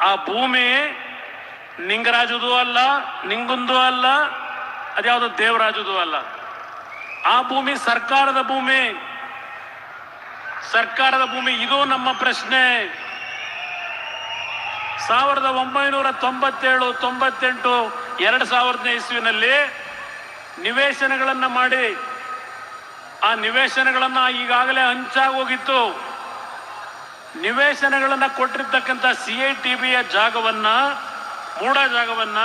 ಆ ಭೂಮಿ ನಿಂಗರಾಜುದು ಅಲ್ಲ, ನಿಂಗುಂದು ಅಲ್ಲ, ಅದ್ಯಾವುದು ದೇವರಾಜುದು ಅಲ್ಲ. ಆ ಭೂಮಿ ಸರ್ಕಾರದ ಭೂಮಿ. ಸರ್ಕಾರದ ಭೂಮಿ, ಇದು ನಮ್ಮ ಪ್ರಶ್ನೆ. ಸಾವಿರದ ಒಂಬೈನೂರ ತೊಂಬತ್ತೇಳು, ತೊಂಬತ್ತೆಂಟು, ಎರಡು ಸಾವಿರದನೇ ಇಸ್ವಿನಲ್ಲಿ ನಿವೇಶನಗಳನ್ನು ಮಾಡಿ. ಆ ನಿವೇಶನಗಳನ್ನು ಈಗಾಗಲೇ ಹಂಚಾಗೋಗಿತ್ತು ನಿವೇಶನಗಳನ್ನ ಕೊಟ್ಟಿರ್ತಕ್ಕಂಥ ಸಿ ಐ ಟಿ ಬಿಯ ಜಾಗವನ್ನ ಮೂಡ ಜಾಗವನ್ನ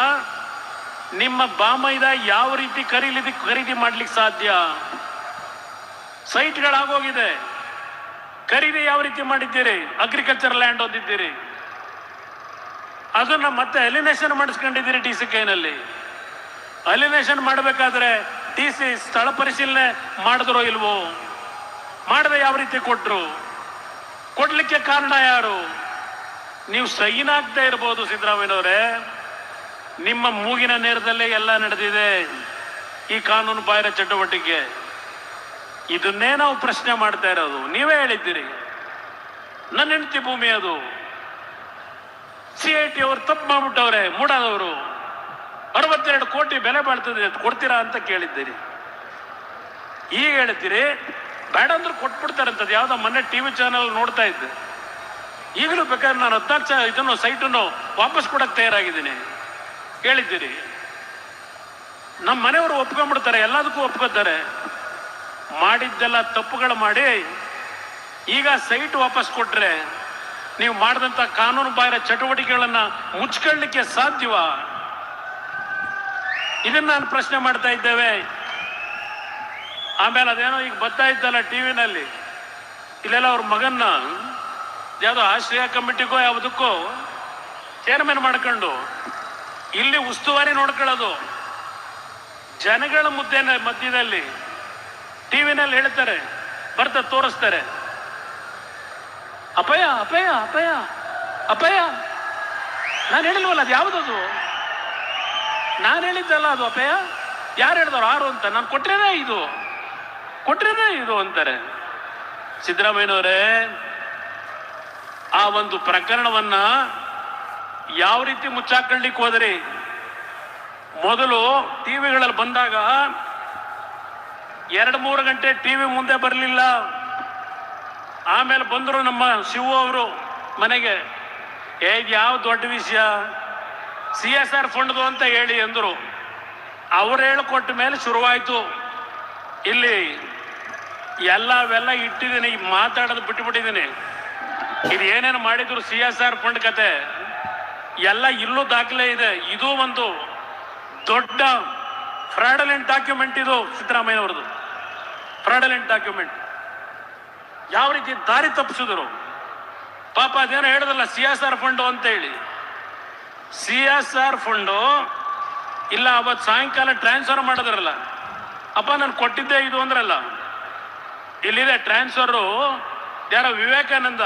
ನಿಮ್ಮ ಬಾಮೈದ ಯಾವ ರೀತಿ ಖರೀದಿ ಖರೀದಿ ಮಾಡ್ಲಿಕ್ಕೆ ಸಾಧ್ಯ? ಸೈಟ್ಗಳಾಗೋಗಿದೆ. ಖರೀದಿ ಯಾವ ರೀತಿ ಮಾಡಿದ್ದೀರಿ? ಅಗ್ರಿಕಲ್ಚರ್ ಲ್ಯಾಂಡ್ ಹೊಂದಿದ್ದೀರಿ. ಅದನ್ನ ಮತ್ತೆ ಅಲಿನೇಷನ್ ಮಾಡಿಸ್ಕೊಂಡಿದ್ದೀರಿ ಡಿ ಸಿ ಕೈನಲ್ಲಿ ಅಲಿನೇಷನ್ ಮಾಡಬೇಕಾದ್ರೆ ಡಿ ಸಿ ಸ್ಥಳ ಪರಿಶೀಲನೆ ಮಾಡಿದ್ರೋ ಇಲ್ವೋ? ಮಾಡದೆ ಯಾವ ರೀತಿ ಕೊಟ್ರು? ಕೊಡ್ಲಿಕ್ಕೆ ಕಾರಣ ಯಾರು? ನೀವು ಸೈನ್ ಆಗ್ತಾ ಇರ್ಬೋದು ಸಿದ್ದರಾಮಯ್ಯನವರೇ. ನಿಮ್ಮ ಮೂಗಿನ ನೇರದಲ್ಲೇ ಎಲ್ಲ ನಡೆದಿದೆ ಈ ಕಾನೂನು ಬಾಹಿರ ಚಟುವಟಿಕೆ. ಇದನ್ನೇ ನಾವು ಪ್ರಶ್ನೆ ಮಾಡ್ತಾ ಇರೋದು. ನೀವೇ ಹೇಳಿದ್ದೀರಿ. ನನ್ನ ಹೆಂಡತಿ ಭೂಮಿ ಅದು. ಸಿ ಐ ಟಿ ಅವರು ತಪ್ಪು ಮಾಡ್ಬಿಟ್ಟವ್ರೆ, ಮೂಡಾದವರು. ಅರವತ್ತೆರಡು ಕೋಟಿ ಬೆಲೆ ಬಾಳ್ತದೆ, ಕೊಡ್ತೀರಾ ಅಂತ ಕೇಳಿದ್ದೀರಿ. ಈಗ ಹೇಳ್ತೀರಿ ಬೇಡ ಅಂದ್ರೆ ಕೊಟ್ಬಿಡ್ತಾರಂತದ್ದು ಯಾವುದೋ ಮೊನ್ನೆ ಟಿವಿ ಚಾನಲ್ ನೋಡ್ತಾ ಇದ್ದೆ. ಈಗಲೂ ಬೇಕಾದ್ರೆ ನಾನು ಹದಿನಾಲ್ಕು ಇದನ್ನು, ಸೈಟನ್ನು ವಾಪಸ್ ಕೊಡಕ್ಕೆ ತಯಾರಾಗಿದ್ದೀನಿ. ಕೇಳಿದ್ದೀರಿ? ನಮ್ಮ ಮನೆಯವರು ಒಪ್ಕೊಂಡ್ಬಿಡ್ತಾರೆ, ಎಲ್ಲದಕ್ಕೂ ಒಪ್ಕೋತಾರೆ. ಮಾಡಿದ್ದೆಲ್ಲ ತಪ್ಪುಗಳು ಮಾಡಿ, ಈಗ ಸೈಟ್ ವಾಪಸ್ ಕೊಟ್ರೆ ನೀವು ಮಾಡಿದಂಥ ಕಾನೂನು ಬಾಹಿರ ಚಟುವಟಿಕೆಗಳನ್ನು ಮುಚ್ಕೊಳ್ಳಿಕ್ಕೆ ಸಾಧ್ಯವಾ? ಇದನ್ನು ನಾನು ಪ್ರಶ್ನೆ ಮಾಡ್ತಾ ಇದ್ದೇವೆ. ಆಮೇಲೆ ಅದೇನೋ ಈಗ ಬರ್ತಾ ಇದ್ದಲ್ಲ ಟಿವಿನಲ್ಲಿ. ಇಲ್ಲೆಲ್ಲ ಅವ್ರ ಮಗನ್ನ, ಯಾವುದೋ ಆಶ್ರಯ ಕಮಿಟಿಗೋ ಯಾವುದಕ್ಕೋ ಚೇರ್ಮನ್ ಮಾಡ್ಕೊಂಡು ಇಲ್ಲಿ ಉಸ್ತುವಾರಿ ನೋಡ್ಕೊಳ್ಳೋದು. ಜನಗಳ ಮುದ್ದೆ ಮಧ್ಯದಲ್ಲಿ ಟಿವಿನಲ್ಲಿ ಹೇಳ್ತಾರೆ, ಬರ್ತಾ ತೋರಿಸ್ತಾರೆ. ಅಪಯ ಅಪಯ ಅಪಯ ಅಪಯ. ನಾನು ಹೇಳಿಲ್ವಲ್ಲ ಅದು ಯಾವುದದು? ನಾನು ಹೇಳಿದ್ದಲ್ಲ ಅದು ಅಪಯ? ಯಾರು ಹೇಳಿದವರು ಆರು ಅಂತ? ನಾನು ಕೊಟ್ಟಿರೋದೇ ಇದು. ಕೊಟ್ಟಿರೋದೇ ಇದು ಅಂತಾರೆ. ಸಿದ್ದರಾಮಯ್ಯನವರೇ, ಆ ಒಂದು ಪ್ರಕರಣವನ್ನ ಯಾವ ರೀತಿ ಮುಚ್ಚಾಕೊಳ್ಳಿಕ್ಕೆ ಹೋದ್ರಿ? ಮೊದಲು ಟಿವಿಗಳಲ್ಲಿ ಬಂದಾಗ ಎರಡು ಮೂರು ಗಂಟೆ ಟಿವಿ ಮುಂದೆ ಬರಲಿಲ್ಲ. ಆಮೇಲೆ ಬಂದರು ನಮ್ಮ ಶಿವು ಅವರು ಮನೆಗೆ, ಏ ಯಾವ ದೊಡ್ಡ ವಿಷಯ? ಸಿ ಎಸ್ ಆರ್ ಫಂಡ್ದು ಅಂತ ಹೇಳಿ ಅಂದರು. ಅವ್ರು ಹೇಳಿಕೊಟ್ಟ ಮೇಲೆ ಶುರುವಾಯಿತು. ಇಲ್ಲಿ ಎಲ್ಲವೆಲ್ಲ ಇಟ್ಟಿದ್ದೀನಿ ಈಗ ಮಾತಾಡೋದು ಬಿಟ್ಟುಬಿಟ್ಟಿದ್ದೀನಿ ಇದು ಏನೇನು ಮಾಡಿದ್ರು ಸಿ ಎಸ್ ಆರ್ ಫಂಡ್ ಕತೆ, ಎಲ್ಲ ಇಲ್ಲೂ ದಾಖಲೆ ಇದೆ. ಇದು ಒಂದು ದೊಡ್ಡ ಫ್ರಾಡಲೆಂಟ್ ಡಾಕ್ಯುಮೆಂಟ್ ಇದು ಸಿದ್ದರಾಮಯ್ಯ ಅವ್ರದ್ದು ಫ್ರಾಡಲೆಂಟ್ ಡಾಕ್ಯುಮೆಂಟ್. ಯಾವ ರೀತಿ ದಾರಿ ತಪ್ಪಿಸಿದ್ರು? ಪಾಪ ಅದೇನೋ ಹೇಳಿದ್ರಲ್ಲ ಸಿ ಎಸ್ ಆರ್ ಫಂಡು ಅಂತ ಹೇಳಿ. ಸಿ ಎಸ್ ಆರ್ ಫಂಡು, ಇಲ್ಲ ಅವತ್ತು ಸಾಯಂಕಾಲ ಟ್ರಾನ್ಸ್ಫರ್ ಮಾಡಿದ್ರಲ್ಲ. ಅಪ್ಪ, ನಾನು ಕೊಟ್ಟಿದ್ದೆ ಇದು ಅಂದ್ರಲ್ಲ. ಇಲ್ಲಿದೆ ಟ್ರಾನ್ಸ್ಫರು ಯಾರೋ Vivekananda.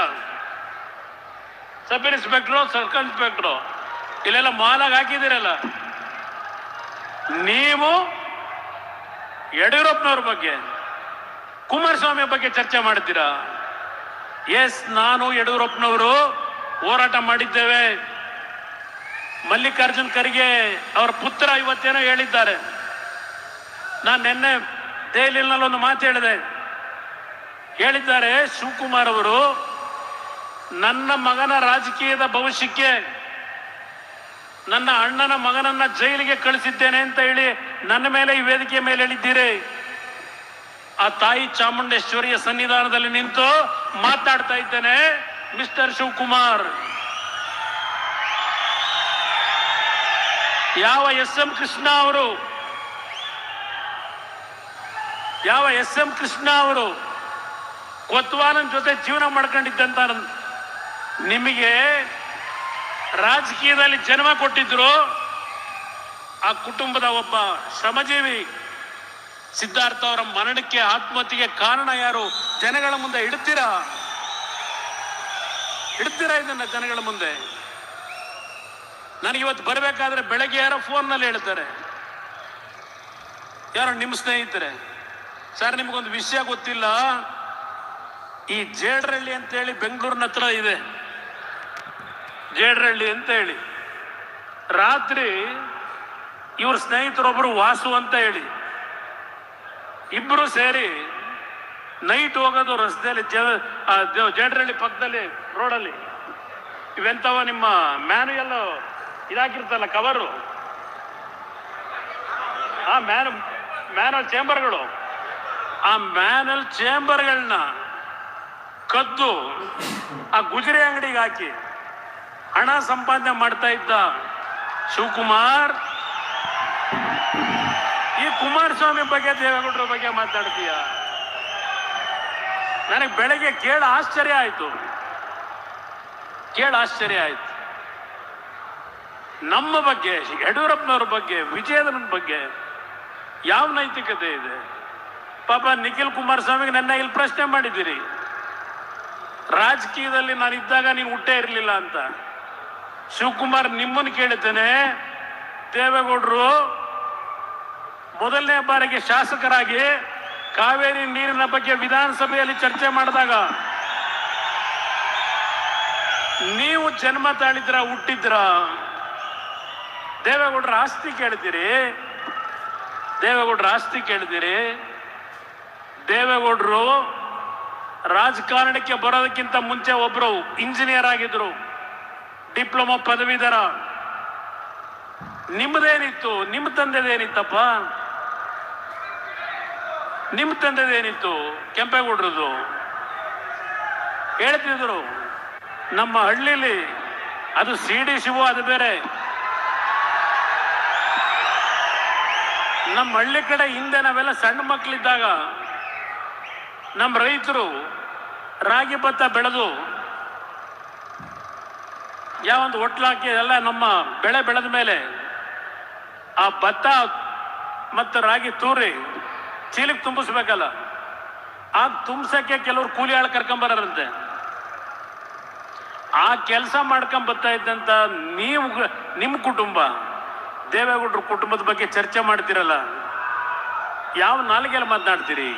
Sub inspector circle inspector ಇಲ್ಲೆಲ್ಲ ಮಾಲಾಗಿ ಹಾಕಿದಿರಲ್ಲ ನೀವು ಯಡಿಯೂರಪ್ಪನವ್ರ ಬಗ್ಗೆ ಕುಮಾರಸ್ವಾಮಿ ಬಗ್ಗೆ ಚರ್ಚೆ ಮಾಡ್ತೀರಾ? ಎಸ್ ನಾನು ಯಡಿಯೂರಪ್ಪನವರು ಹೋರಾಟ ಮಾಡಿದ್ದೇವೆ. ಮಲ್ಲಿಕಾರ್ಜುನ್ ಖರ್ಗೆ ಅವರ ಪುತ್ರ ಇವತ್ತೇನೋ ಹೇಳಿದ್ದಾರೆ. ನಾನು ನಿನ್ನೆ ದೆಹಲಿನಲ್ಲಿ ಒಂದು ಮಾತು ಹೇಳಿದೆ. ಹೇಳಿದ್ದಾರೆ ಶಿವಕುಮಾರ್ ಅವರು, ನನ್ನ ಮಗನ ರಾಜಕೀಯದ ಭವಿಷ್ಯಕ್ಕೆ ನನ್ನ ಅಣ್ಣನ ಮಗನನ್ನ ಜೈಲಿಗೆ ಕಳಿಸಿದ್ದೇನೆ ಅಂತ ಹೇಳಿ ನನ್ನ ಮೇಲೆ ಈ ವೇದಿಕೆ ಮೇಲೆ ಹೇಳಿದ್ದೀರಿ. ಆ ತಾಯಿ ಚಾಮುಂಡೇಶ್ವರಿಯ ಸನ್ನಿಧಾನದಲ್ಲಿ ನಿಂತು ಮಾತಾಡ್ತಾ ಇದ್ದೇನೆ, ಮಿಸ್ಟರ್ ಶಿವಕುಮಾರ್. ಯಾವ ಎಸ್ ಎಂ ಕೃಷ್ಣ ಅವರು, ಯಾವ ಎಸ್ ಎಂ ಕೃಷ್ಣ ಅವರು ಕೊತ್ವಾಲನ್ ಜೊತೆ ಜೀವನ ಮಾಡ್ಕೊಂಡಿದ್ದಂತ ನಿಮಗೆ ರಾಜಕೀಯದಲ್ಲಿ ಜನ್ಮ ಕೊಟ್ಟಿದ್ರು, ಆ ಕುಟುಂಬದ ಒಬ್ಬ ಶ್ರಮಜೀವಿ ಸಿದ್ಧಾರ್ಥ ಅವರ ಮರಣಕ್ಕೆ ಆತ್ಮಹತ್ಯೆಗೆ ಕಾರಣ ಯಾರು? ಜನಗಳ ಮುಂದೆ ಇಡ್ತೀರಾ? ಇಡ್ತೀರಾ ಇದನ್ನ ಜನಗಳ ಮುಂದೆ? ನನಗೆ ಇವತ್ತು ಬರಬೇಕಾದ್ರೆ ಬೆಳಗ್ಗೆ ಯಾರೋ ಫೋನ್ನಲ್ಲಿ ಹೇಳ್ತಾರೆ. ಯಾರೋ ನಿಮ್ಮ ಸ್ನೇಹಿತರೆ, ಸರ್, ನಿಮಗೊಂದು ವಿಷಯ ಗೊತ್ತಿಲ್ಲ. ಈ ಜೇಡ್ರಳ್ಳಿ ಅಂತೇಳಿ ಬೆಂಗಳೂರಿನ ಹತ್ರ ಇದೆ. ಜೇಡ್ರಳ್ಳಿ ಅಂತ ಹೇಳಿ ರಾತ್ರಿ ಇವ್ರ ಸ್ನೇಹಿತರೊಬ್ಬರು ವಾಸು ಅಂತ ಹೇಳಿ. ಇಬ್ಬರು ಸೇರಿ ನೈಟ್ ಹೋಗೋದು ರಸ್ತೆಯಲ್ಲಿ ಜೇಡ್ರಳ್ಳಿ ಪಕ್ಕದಲ್ಲಿ, ರೋಡಲ್ಲಿ. ಇವೆಂತವ ನಿಮ್ಮ ಮ್ಯಾನುಯಲ್ ಇದಾಕಿರ್ತಲ್ಲ ಕವರು ಆ ಮ್ಯಾನ್ ಮ್ಯಾನಲ್ ಚೇಂಬರ್ಗಳು ಆ ಮ್ಯಾನಲ್ ಚೇಂಬರ್ಗಳನ್ನ ಕದ್ದು ಆ ಗುಜರಿ ಅಂಗಡಿಗೆ ಹಾಕಿ ಹಣ ಸಂಪಾದನೆ ಮಾಡ್ತಾ ಇದ್ದ ಶಿವಕುಮಾರ್. ಈ ಕುಮಾರಸ್ವಾಮಿ ಬಗ್ಗೆ, ದೇವೇಗೌಡರ ಬಗ್ಗೆ ಮಾತಾಡ್ತೀಯ? ನನಗೆ ಬೆಳಗ್ಗೆ ಕೇಳ ಆಶ್ಚರ್ಯ ಆಯ್ತು. ಕೇಳ ಆಶ್ಚರ್ಯ ಆಯ್ತು. ನಮ್ಮ ಬಗ್ಗೆ, ಯಡಿಯೂರಪ್ಪನವ್ರ ಬಗ್ಗೆ, ವಿಜಯೇಂದ್ರನ ಬಗ್ಗೆ ಯಾವ ನೈತಿಕತೆ ಇದೆ? ಪಾಪ ನಿಖಿಲ್ ಕುಮಾರಸ್ವಾಮಿಗೆ ನನ್ನ ಇಲ್ಲಿ ಪ್ರಶ್ನೆ ಮಾಡಿದ್ದೀರಿ. ರಾಜಕೀಯದಲ್ಲಿ ನಾನು ಇದ್ದಾಗ ನೀನು ಹುಟ್ಟೇ ಇರಲಿಲ್ಲ ಅಂತ. ಶಿವಕುಮಾರ್ ನಿಮ್ಮನ್ನು ಕೇಳುತ್ತೇನೆ. ದೇವೇಗೌಡರು, ಮೊದಲನೇ ಬಾರಿಗೆ ಶಾಸಕರಾಗಿ ಕಾವೇರಿ ನೀರಿನ ಬಗ್ಗೆ ವಿಧಾನಸಭೆಯಲ್ಲಿ ಚರ್ಚೆ ಮಾಡಿದಾಗ ನೀವು ಜನ್ಮ ತಾಳಿದ್ರ, ಹುಟ್ಟಿದ್ರ? ದೇವೇಗೌಡರ ಆಸ್ತಿ ಕೇಳಿದಿರಿ ದೇವೇಗೌಡರ ಆಸ್ತಿ ಕೇಳಿದಿರಿ ದೇವೇಗೌಡರು ರಾಜಕಾರಣಕ್ಕೆ ಬರೋದಕ್ಕಿಂತ ಮುಂಚೆ ಒಬ್ರು ಇಂಜಿನಿಯರ್ ಆಗಿದ್ರು, ಡಿಪ್ಲೊಮಾ ಪದವೀಧರ. ನಿಮ್ಮದೇನಿತ್ತು ನಿಮ್ಮ ತಂದೆದೇನಿತ್ತಪ್ಪ? ನಿಮ್ಮ ತಂದೆದೇನಿತ್ತು? ಕೆಂಪೇಗೌಡ್ರದ್ದು. ಹೇಳ್ತಿದ್ರು, ನಮ್ಮ ಹಳ್ಳಿಲಿ ಅದು ಸಿ ಡಿ ಶಿವು, ಅದು ಬೇರೆ. ನಮ್ಮ ಹಳ್ಳಿ ಕಡೆ ಹಿಂದೆ ನಾವೆಲ್ಲ ಸಣ್ಣ ಮಕ್ಕಳಿದ್ದಾಗ ನಮ್ಮ ರೈತರು ರಾಗಿ ಭತ್ತ ಬೆಳೆದು ಯಾವೊಂದು ಒಟ್ಲಾಕಿ ಎಲ್ಲ ನಮ್ಮ ಬೆಳೆ ಬೆಳೆದ ಮೇಲೆ ಆ ಭತ್ತ ಮತ್ತು ರಾಗಿ ತೂರಿ ಚೀಲಕ್ಕೆ ತುಂಬಿಸ್ಬೇಕಲ್ಲ ಆ ತುಂಬಿಸೋಕ್ಕೆ ಕೆಲವರು ಕೂಲಿ ಆಳು ಕರ್ಕೊಂಬರಂತೆ ಆ ಕೆಲಸ ಮಾಡ್ಕೊಂಡ್ ಬರ್ತಾ ನೀವು ನಿಮ್ಮ ಕುಟುಂಬ, ದೇವೇಗೌಡರ ಕುಟುಂಬದ ಬಗ್ಗೆ ಚರ್ಚೆ ಮಾಡ್ತಿರಲ್ಲ, ಯಾವ ನಾಲಿಗೆಯಲ್ಲಿ ಮಾತನಾಡ್ತೀರಿ?